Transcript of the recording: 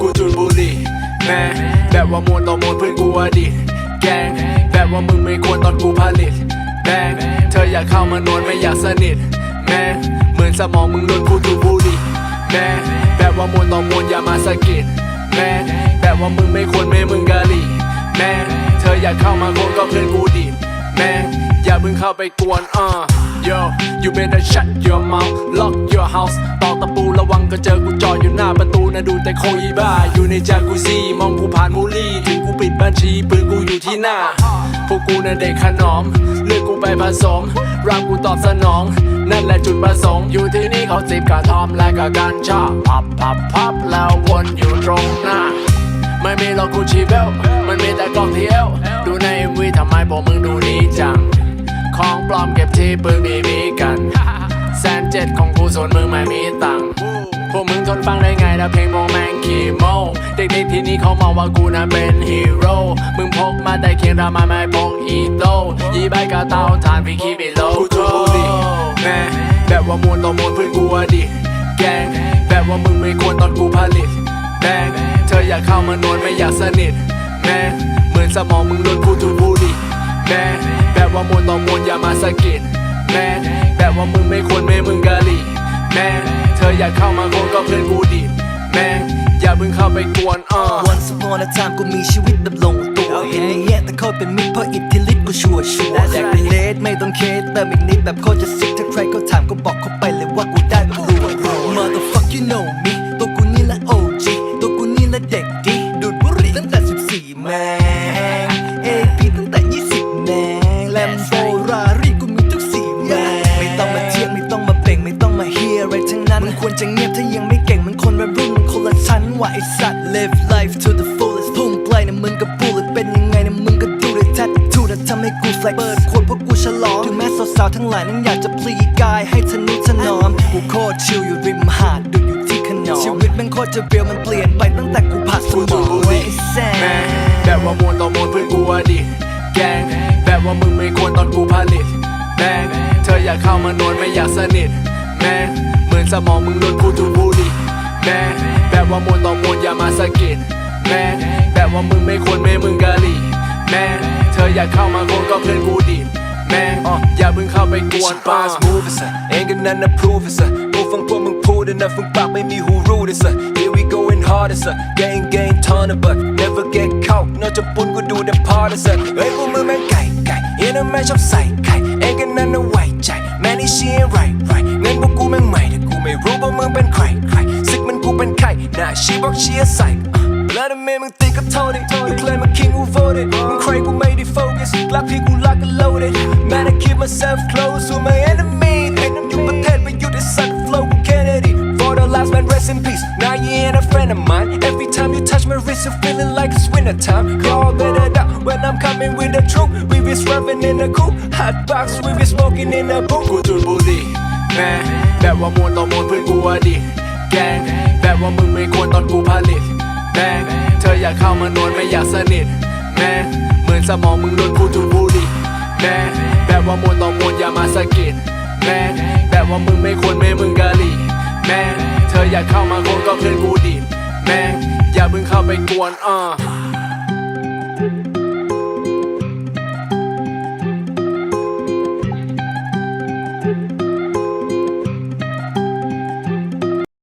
กูจุดบุหรี่แม่แบบว่ามวลต่อมวลเพื่อนกูอดีตแกงแบบว่ามึงไม่ควรตอนกูผลิตแบงเธออยากเข้ามานวลไม่อยากสนิทแม่เหมือนสมองมึงโดนกูดูดบุหรี่แม่แบบว่ามวลต่อมวลอย่ามาสะกิดแม่แบบว่ามึงไม่ควรแม่มึงกะหรี่แม่เธออยากเข้ามาโคก็เพื่อนกูดีแม่อย่าเพิ่งเข้าไปกวนอ่อ Yo you better shut your mouth lock your house ตอกตะปูระวังก็เจอกูจอดอยู่หน้าประตูนะดูแต่โคอีบ้า อยู่ในจากุซี่มองกูผ่านมูลี่ถึงกูปิดบัญชีปืนกูอยู่ที่หน้า พวกกูน่ะเด็กขนอม เลือกกูไปผสมร่างกูตอบสนอง นั่นแหละจุดประสงค์ อยู่ที่นี่เขาจิบกระทอมและก็กัญชาพับพับพับแล้ววนอยู่ตรงหน้าไม่มีหรอกกูชีเบลมันมีแต่กองที่เอวดูใน MV ทำไมพวกมึงดูดีจัง ของปลอมเก็บที่ปืนบีบีกันแสนเจ็ดของกูส่วนมึงไม่มีตังค์พวกมึงทนฟังได้ไงแล้วเพลงพวกแมงขี้โมเด็กๆที่นี่เขามองว่ากูน่ะเป็นฮีโร่มึงพกมาแต่เคียงรามาไม่พกอีโต้ยี่ใบกระเตาทานพี่ขี้ไปโลกูทุบุหรีแม่แบบว่ามวลต่อมวลเพื่อนกูอดิแกงแบบว่ามึงไม่ควรตอนกูผลิตแบงเธออยากเข้ามานวลไม่อยากสนิทแม่เหมือนสมองมึงโดนกูทุบุหรี แม่แบบว่ามวลต่อมวลอย่ามาสะกิดแม่แบบว่ามึงไม่ควรไม่มึงกะหรี่แม่เธออยากเข้ามาคนก็เพื่อนกูดีดแม่อย่าเพิ่งเข้าไปกวนอะ Once upon a time กูมีชีวิตดำรงตัว เห็นมึงแย่แต่เขาเป็นมิตรเพราะอิทธิฤทธิ์กูชัวร์ชัวร์อยากเป็นเลสไม่ต้องเคสเติมอีกนิดแบบโคตรจะซิกถ้าใครเขาถามก็บอกเขาไปเลยว่ากูได้แบบรวย Motherfuck you know ทั้งนั้นมึงควรจะเงียบถ้ายังไม่เก่งมันคนละรุ่นมันคนละชั้นว่าไอสัตว์ live life to the fullest พุ่งไกลนะมึงกับปูเลยเป็นยังไงนะมึงก็ดูเลยทัดทูแต่ทำให้กู flex เปิดขวดเพราะกูฉลองถึงแม้สาวๆทั้งหลายนั้นอยากจะพลีกายให้ทะนุถนอมกูโคตรชิลอยู่ริมหาดดูอยู่ที่ขนอมชีวิตแมันโคตรจะเรียวมันเปลี่ยนไปตั้งแต่กูผ่านสมองไอ้แซ่แม่แบบว่ามวลต่อมวลเพื่อนกูอะดิแกงแบบว่ามึงไม่ควรตอนกูผลิตแบงเธออยากเข้ามานวลไม่อยากสนิทแม่เหมือน สมองมึงโดนกูดูบุรีแม่แบบว่ามวลต่อมวลอย่ามาสะกิดแม่แบบว่ามึงไม่ควรไม่มึงกะหรี่แม่เธออยากเข้ามาคนก็เพื่อนกูดีแม่อย่าเพิ่งเข้าไปกวนป้า Bars move it, sir. Ain't got nothing to prove it, sir. กูฟังพวกมึงพูดนะฟังปากไม่มีหูรู้เลย sir. Here we going harder, sir. Gang gang ton of but never get caught. นอกจากปุ่นกูดูแต่พอร์ sir. เฮ้ยพวกมึงแม่งไก่ไก่เห็นแม่ชอบใส่ไข่ Ain't got nothing to ไว้ใจ Man this shit ain't right right เงินพวกกูแม่งใหม่ พี่กูลักกัน loaded Man I keep myself close to my enemy เห็นน้ำอยู่ประเทศไปอยู่ในสัตว์ flow กู Kennedy For the last man rest in peace Now you ain't a friend of mine Every time you touch my wrist you're feeling like it's winter time Call better down when I'm coming with the truth We be swerving in the coupe Hot box we be smoking in the booth กูจุดบุหรี่แม่แบบว่ามวลต่อมวลเพื่อนกูอะดิแกงแบบว่ามึงไม่ควรตอนกูผลิตแบงเธออยากเข้ามานวลไม่อยากสนิทแ ม่เหมือนสมองมึงโดนกูจุดบุหรี่แม่แบบว่ามวลต่อมวลอย่ามาสะกิดแม่แบบว่ามึงไม่ควรแม่มึงกะหรี่แม่เธออยากเข้ามาคงก็เพื่อนกูดีแม่อย่าเพิ่งเข้าไปกวนอะ